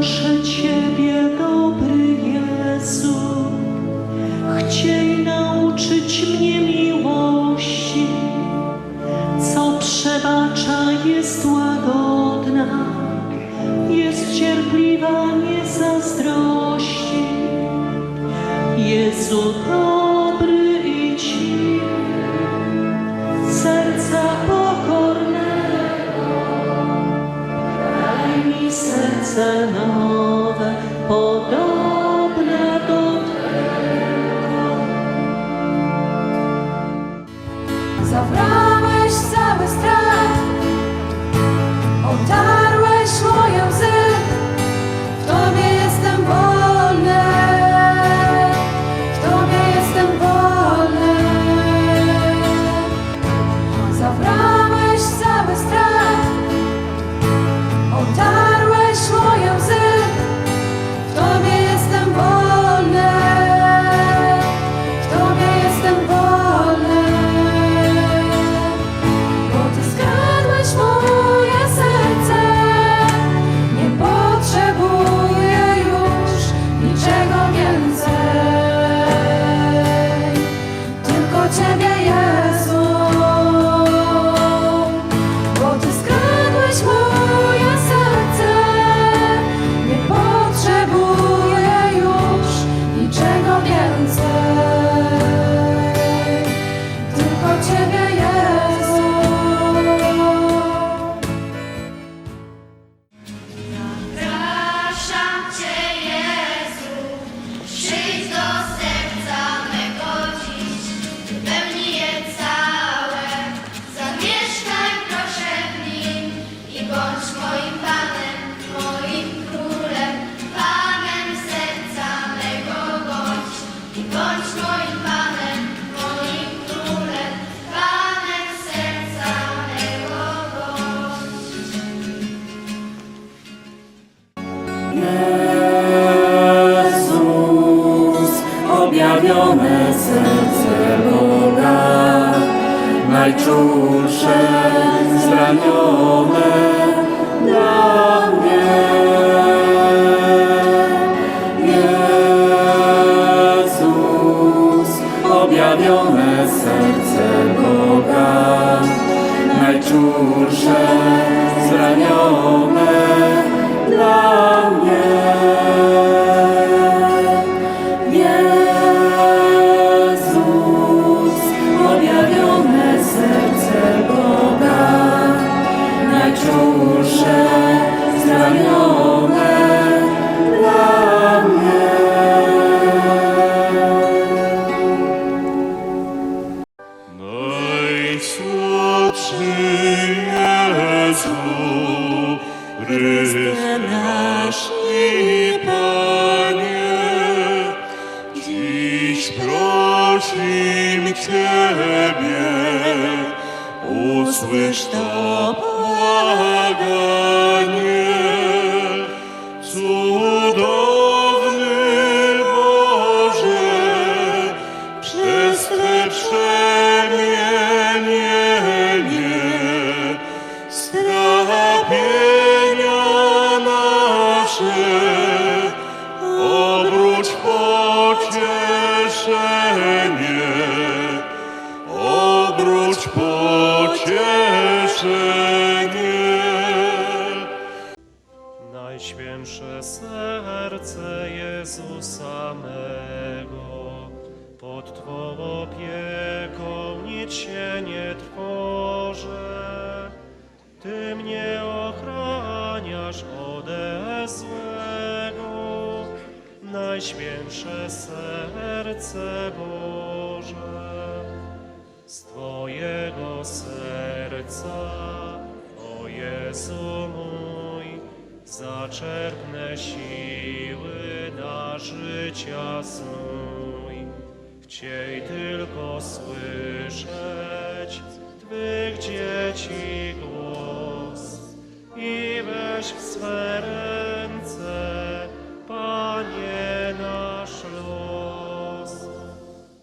proszę Ciebie, dobry Jezu, chciej nauczyć mnie miłości, co przebacza jest łagodna, jest cierpliwa, nie zazdrości. Jezu, to serce nowe, podobne do Zabrałeś cały Jezus, objawione serce Boga, najczulsze, zranione dla mnie. Jezus, objawione serce Boga, najczulsze, obróć pocieszenie, obróć pocieszenie. Najświętsze serce Jezusa Najświętsze serce Boże. Z Twojego serca, o Jezu mój, zaczerpnę siły na życia snój. Chciej tylko słyszeć Twych dzieci głos i weź w swe